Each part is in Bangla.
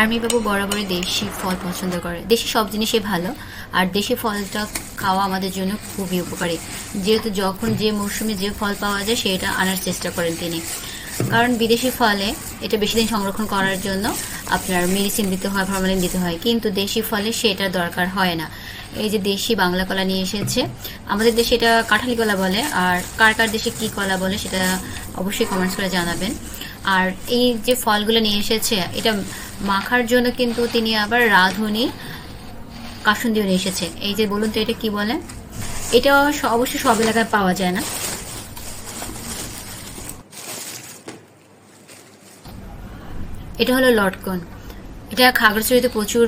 আর্মি বাবু বরাবরই দেশি ফল পছন্দ করে। দেশি সব জিনিসই ভালো। আর দেশি ফলটা খাওয়া আমাদের জন্য খুবই উপকারী। যেহেতু যখন যে মৌসুমে যে ফল পাওয়া যায়, সেটা আনার চেষ্টা করেন তিনি। কারণ বিদেশি ফলে এটা বেশি দিন সংরক্ষণ করার জন্য আপনার মেডিসিন দিতে হয় ফরমালিন দিতে হয়। কিন্তু দেশি ফলে সেটা দরকার হয় না। এই যে দেশি বাংলা কলা নিয়ে এসেছে, আমাদের দেশে এটা কাঁঠালি কলা বলে। আর কার কার দেশে কি কলা বলে সেটা অবশ্যই কমেন্টস করে জানাবেন। আর এই যে ফলগুলো নিয়ে এসেছে, এটা মাখার জন্য কিন্তু তিনি আবার রাঁধুনি কাসুন্দিও নিয়ে এসেছে এই যে বলুন তো, এটা কি বলে? এটা অবশ্যই সব এলাকায় পাওয়া যায় না। এটা হলো লটকন। এটা খাগড়াছড়িতে প্রচুর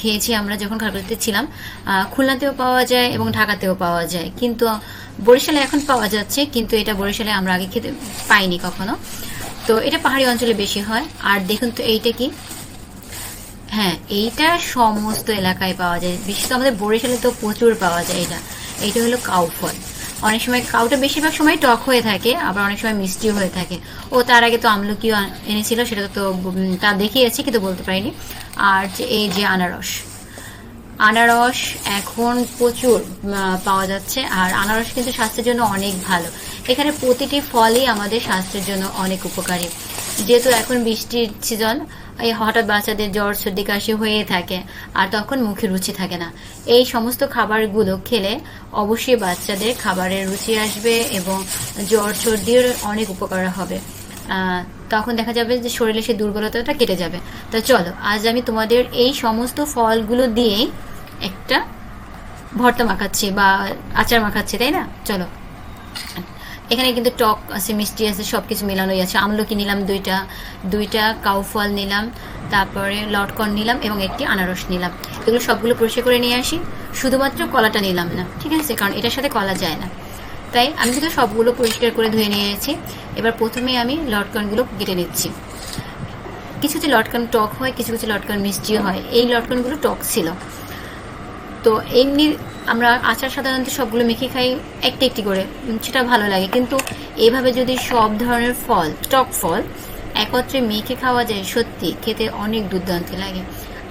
খেয়েছি আমরা যখন খাগড়াছড়িতে ছিলাম। খুলনাতেও পাওয়া যায় এবং ঢাকাতেও পাওয়া যায়। কিন্তু বরিশালে এখন পাওয়া যাচ্ছে, কিন্তু এটা বরিশালে আমরা আগে খেতে পাইনি কখনো। তো এটা পাহাড়ি অঞ্চলে বেশি হয়। আর দেখুন তো এইটা কি? হ্যাঁ এইটা সমস্ত এলাকায় পাওয়া যায়। বিশেষ আমাদের বরিশালে তো প্রচুর পাওয়া যায় এটা। এইটা হলো কাউ ফল। অনেক সময় কাউটা বেশিরভাগ সময় টক হয়ে থাকে, আবার অনেক সময় মিষ্টিও হয়ে থাকে। ও তার আগে তো আমলকিও এনেছিল, সেটা তো তা দেখিয়েছি, কিন্তু বলতে পারিনি। আর যে এই যে আনারস। আনারস এখন প্রচুর পাওয়া যাচ্ছে, আর আনারস কিন্তু স্বাস্থ্যের জন্য অনেক ভালো। এখানে প্রতিটি ফলই আমাদের স্বাস্থ্যের জন্য অনেক উপকারী। যেহেতু এখন বৃষ্টির সিজন এই হঠাৎ বাচ্চাদের জ্বর, সর্দি, কাশি হয়ে থাকে আর তখন মুখে রুচি থাকে না। এই সমস্ত খাবারগুলো খেলে অবশ্যই বাচ্চাদের খাবারের রুচি আসবে এবং জ্বর, সর্দির অনেক উপকার হবে। তখন দেখা যাবে যে শরীরে সেই দুর্বলতাটা কেটে যাবে। তো চলো, আজ আমি তোমাদের এই সমস্ত ফলগুলো দিয়ে একটা ভর্তা মাখাচ্ছি বা আচার মাখাচ্ছি, তাই না? চলো। এখানে কিন্তু টক আছে, মিষ্টি আছে সব কিছু মেলানোই আছে। আমলকি নিলাম দুইটা দুইটা কাউ ফল নিলাম, তারপরে লটকন নিলাম এবং একটি আনারস নিলাম। এগুলো সবগুলো পরিষ্কার করে নিয়ে আসি। শুধুমাত্র কলাটা নিলাম না, ঠিক আছে? কারণ এটার সাথে কলা যায় না। তাই আমি কিন্তু সবগুলো পরিষ্কার করে ধুয়ে নিয়ে নিয়েছি এবার প্রথমে আমি লটকনগুলো কেটে নিচ্ছি। কিছু কিছু লটকন টক হয়, কিছু কিছু লটকন মিষ্টিও হয়। এই লটকনগুলো টক ছিল। তো এমনি আমরা আচার সাধারণত সবগুলো মেখে খাই একটি একটি করে, সেটা ভালো লাগে। কিন্তু এভাবে যদি সব ধরনের ফল, টক ফল একত্রে মেখে খাওয়া যায় সত্যি, খেতে অনেক দুর্দান্ত লাগে।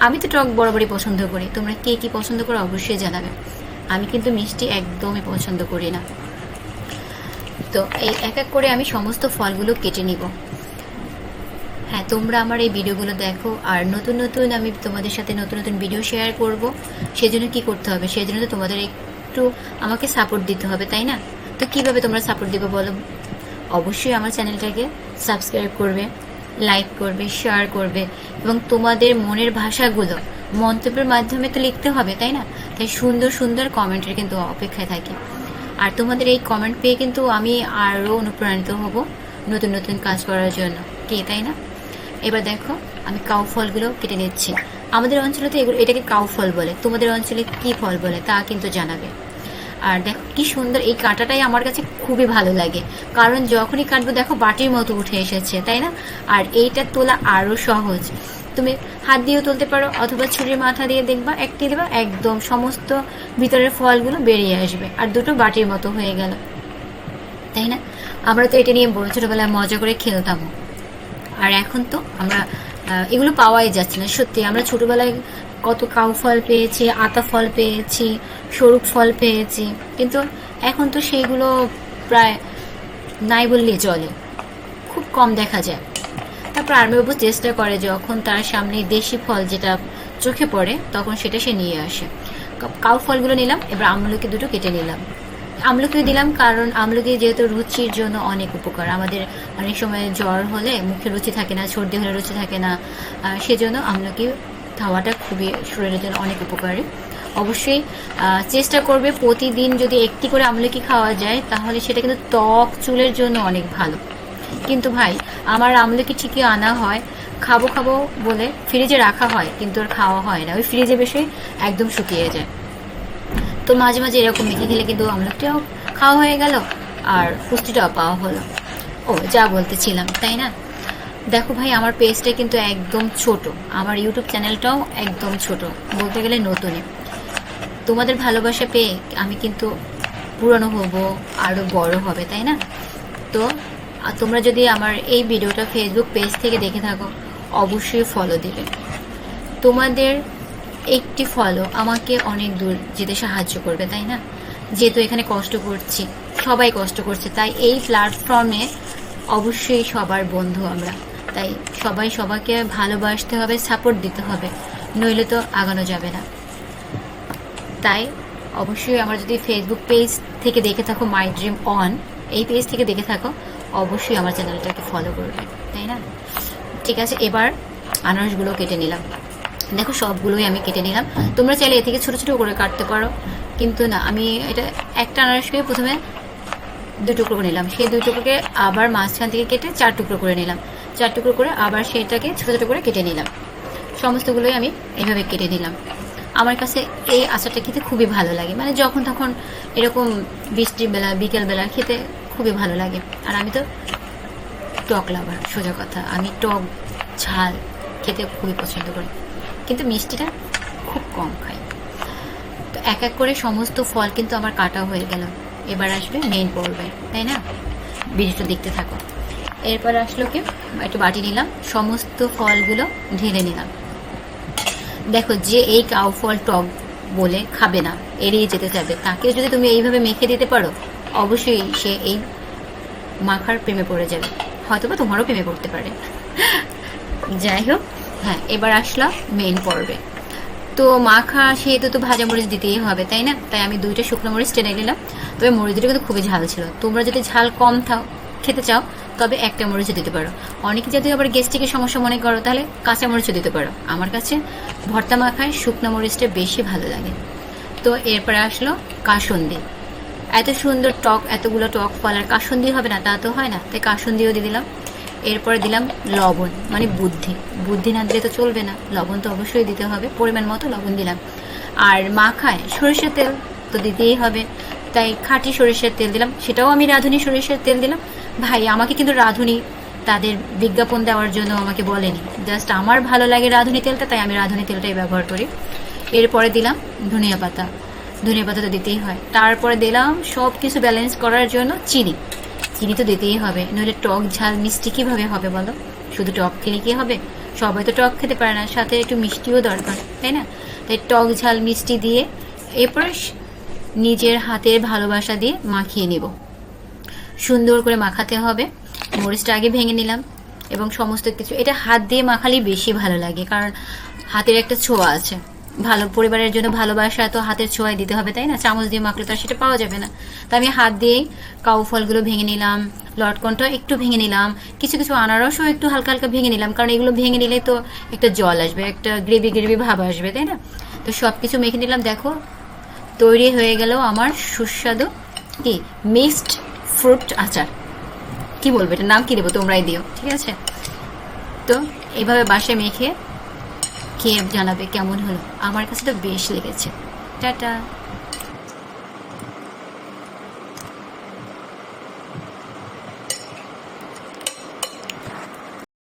আমি তো টক বরাবরই পছন্দ করি, তোমরা কে কি পছন্দ করো অবশ্যই জানাবে। আমি কিন্তু মিষ্টি একদমই পছন্দ করি না। তো এই এক এক করে আমি সমস্ত ফলগুলো কেটে নিব। হ্যাঁ তোমরা আমার এই ভিডিওগুলো দেখো, আর নতুন নতুন আমি তোমাদের সাথে নতুন নতুন ভিডিও শেয়ার করব। সেজন্য কি করতে হবে? সেজন্য তো তোমাদের একটু আমাকে সাপোর্ট দিতে হবে, তাই না? তো কীভাবে তোমরা সাপোর্ট দিবে বলো? অবশ্যই আমার চ্যানেলটাকে সাবস্ক্রাইব করবে লাইক করবে শেয়ার করবে, এবং তোমাদের মনের ভাষাগুলো মন্তব্যের মাধ্যমে তো লিখতে হবে, তাই না? তাই সুন্দর সুন্দর কমেন্টের কিন্তু অপেক্ষায় থাকি। আর তোমাদের এই কমেন্ট পেয়ে কিন্তু আমি আরও অনুপ্রাণিত হব নতুন নতুন কাজ করার জন্য। কে, তাই না? এবার দেখো, আমি কাউ ফলগুলো কেটে নিচ্ছি। আমাদের অঞ্চলে তো এগুলো, এটাকে কাউ ফল বলে। তোমাদের অঞ্চলে কি ফল বলে, তা কিন্তু জানাবে। আর দেখো, কি সুন্দর, এই কাঁটাটাই আমার কাছে খুবই ভালো লাগে। কারণ যখনই কাটবো, দেখো বাটির মতো উঠে এসেছে, তাই না? আর এইটা তোলা আরও সহজ। তুমি হাত দিয়েও তুলতে পারো, অথবা ছুরির মাথা দিয়ে দেখবা, একটি দেবা, একদম সমস্ত ভিতরের ফলগুলো বেরিয়ে আসবে। আর দুটো বাটির মতো হয়ে গেল। তাই না? আমরা তো এটা নিয়ে বড় ছোটবেলায় মজা করে খেলতাম আর এখন তো আমরা এগুলো পাওয়াই যাচ্ছে না। সত্যি, আমরা ছোটবেলায় কত কাউ ফল পেয়েছি, আতা ফল পেয়েছি, সরুক ফল পেয়েছি, কিন্তু এখন তো সেইগুলো প্রায় নাই বললেই চলে। খুব কম দেখা যায়। তারপর আর্মিবাবু চেষ্টা করে যখন তার সামনে দেশি ফল যেটা চোখে পড়ে, তখন সেটা সে নিয়ে আসে। কাউ ফলগুলো নিলাম, এবার আমলকি দুটো কেটে নিলাম। আমলকি দিলাম, কারণ আমলকি যেহেতু রুচির জন্য অনেক উপকার। আমাদের অনেক সময় জ্বর হলে মুখে রুচি থাকে না, সর্দি হলে রুচি থাকে না সেজন্য আমলকি খাওয়াটা খুবই শরীরের জন্য অনেক উপকারী। অবশ্যই চেষ্টা করবে প্রতিদিন যদি একটি করে আমলকি খাওয়া যায়, তাহলে সেটা কিন্তু ত্বক, চুলের জন্য অনেক ভালো। কিন্তু ভাই, আমার আমলকি ঠিকই আনা হয়, খাব খাব বলে ফ্রিজে রাখা হয়, কিন্তু আর খাওয়া হয় না। ওই ফ্রিজে বেশি একদম শুকিয়ে যায়। তো মাঝে মাঝে এরকম মেখে খেলে কিন্তু আমলকিটাও খাওয়া হয়ে গেল আর পুষ্টিটাও পাওয়া হলো। ও, যা বলতেছিলাম, তাই না? দেখো ভাই, আমার পেজটা কিন্তু একদম ছোট। আমার ইউটিউব চ্যানেলটাও একদম ছোট, বলতে গেলে নতুনই। তোমাদের ভালোবাসা পেয়ে আমি কিন্তু পুরনো হব আরও বড় হবে, তাই না? তো তোমরা যদি আমার এই ভিডিওটা ফেসবুক পেজ থেকে দেখে থাকো, অবশ্যই ফলো দিবে। তোমাদের একটি ফলো আমাকে অনেক দূর যেতে সাহায্য করবে, তাই না? যেহেতু এখানে কষ্ট করছি, সবাই কষ্ট করছে, তাই এই প্ল্যাটফর্মে অবশ্যই সবার বন্ধু আমরা। তাই সবাই সবাইকে ভালোবাসতে হবে সাপোর্ট দিতে হবে, নইলে তো আগানো যাবে না। তাই অবশ্যই আমার যদি ফেসবুক পেজ থেকে দেখে থাকো মাই ড্রিম অন এই পেজ থেকে দেখে থাকো, অবশ্যই আমার চ্যানেলটাকে ফলো করবে, তাই না? ঠিক আছে, এবার আনারসগুলো কেটে নিলাম। দেখো, সবগুলোই আমি কেটে নিলাম। তোমরা চাইলে এ থেকে ছোটো ছোটো করে কাটতে পারো। কিন্তু না, আমি এটা একটা আনারসকে প্রথমে দুই টুকরো করে নিলাম। সেই দুই টুকরোকে আবার মাঝখান থেকে কেটে চার টুকরো করে নিলাম। চার টুকরো করে আবার সেটাকে ছোটো ছোটো করে কেটে নিলাম। সমস্তগুলোই আমি এইভাবে কেটে নিলাম। আমার কাছে এই আচারটা খেতে খুবই ভালো লাগে। মানে যখন তখন এরকম বৃষ্টির বেলা বিকেলবেলা খেতে খুবই ভালো লাগে। আর আমি তো টক লাভার, সোজা কথা। আমি টক ঝাল খেতে খুবই পছন্দ করি। কিন্তু মিষ্টিটা খুব কম খাই। তো এক এক করে সমস্ত ফল কিন্তু আমার কাটা হয়ে গেল। এবার আসবে মেইন পড়বে তাই না? ভিডিওটা দেখতে থাকো। এরপর আসলো কি? একটু বাটি নিলাম, সমস্ত ফলগুলো ঢেলে নিলাম। দেখো যে এই কাউ ফল টক বলে খাবে না, এড়িয়ে যেতে চাইবে। তাকে যদি তুমি এইভাবে মেখে দিতে পারো, অবশ্যই সে এই মাখার প্রেমে পড়ে যাবে। হয়তো বা তোমারও প্রেমে পড়তে পারে। যাই হোক হ্যাঁ এবার আসলাম মেন পর্বে। তো মাখা, সেহেতু তো ভাজা মরিচ দিতেই হবে, তাই না? তাই আমি দুইটা শুকনো মরিচ টেনে নিলাম। তবে মরিচ দুটো কিন্তু খুবই ঝাল ছিল। তোমরা যদি ঝাল কম থাও, খেতে চাও, তবে একটা মরিচও দিতে পারো। অনেকে যদি আবার গ্যাস্ট্রিকের সমস্যা মনে করো, তাহলে কাঁচা মরিচও দিতে পারো। আমার কাছে ভর্তা মাখায় শুকনো মরিচটা বেশি ভালো লাগে। তো এরপরে আসলো কাসন্দি। এত সুন্দর টক, এতগুলো টক ফল, আর কাসন্দি হবে না, তা তো হয় না। তাই কাসন্দিও দিয়ে দিলাম। এরপরে দিলাম লবণ মানে বুদ্ধি। বুদ্ধি না দিলে তো চলবে না। লবণ তো অবশ্যই দিতে হবে। পরিমাণ মতো লবণ দিলাম। আর মাখায় সরিষার তেল তো দিতেই হবে। তাই খাঁটি সরিষার তেল দিলাম। সেটাও আমি রাঁধুনি, সরিষার তেল দিলাম। ভাই, আমাকে কিন্তু রাঁধুনি তাদের বিজ্ঞাপন দেওয়ার জন্য আমাকে বলেনি। জাস্ট আমার ভালো লাগে রাঁধুনি তেলটা, তাই আমি রাঁধুনি তেলটাই ব্যবহার করি। এরপরে দিলাম ধনিয়া পাতা। ধনিয়া পাতা তো দিতেই হয়। তারপরে দিলাম সব কিছু ব্যালেন্স করার জন্য চিনি। চিনি তো দিতেই হবে, নইলে টক ঝাল মিষ্টি কীভাবে হবে বলো? শুধু টক খেলে কি হবে? সবাই তো টক খেতে পারে না, সাথে একটু মিষ্টিও দরকার, তাই না? তাই টক ঝাল মিষ্টি দিয়ে এরপর নিজের হাতের ভালোবাসা দিয়ে মাখিয়ে নেব। সুন্দর করে মাখাতে হবে, মরিচটা আগে ভেঙে নিলাম এবং সমস্ত কিছু, এটা হাত দিয়ে মাখালেই বেশি ভালো লাগে, কারণ হাতের একটা ছোঁয়া আছে। ভালো, পরিবারের জন্য ভালোবাসা তো হাতের ছোঁয়ায় দিতে হবে, তাই না? চামচ দিয়ে মাখলে তো আর সেটা পাওয়া যাবে না। তো আমি হাত দিয়েই কাউ ফলগুলো ভেঙে নিলাম লটকনটা একটু ভেঙে নিলাম, কিছু কিছু আনারসও একটু হালকা হালকা ভেঙে নিলাম, কারণ এগুলো ভেঙে নিলে তো একটা জল আসবে, একটা গ্রেভি গ্রেভি ভাব আসবে, তাই না? তো সব কিছু মেখে নিলাম, দেখো, তৈরি হয়ে গেল আমার সুস্বাদু কি? মিক্সড ফ্রুট আচার। কি বলব এটা নাম কি দেবো তোমরাই দিও, ঠিক আছে? তো এভাবে বাসে মেখে খেয়ে জানাবে কেমন হলো? আমার কাছে তো বেশ লেগেছে। টাটা।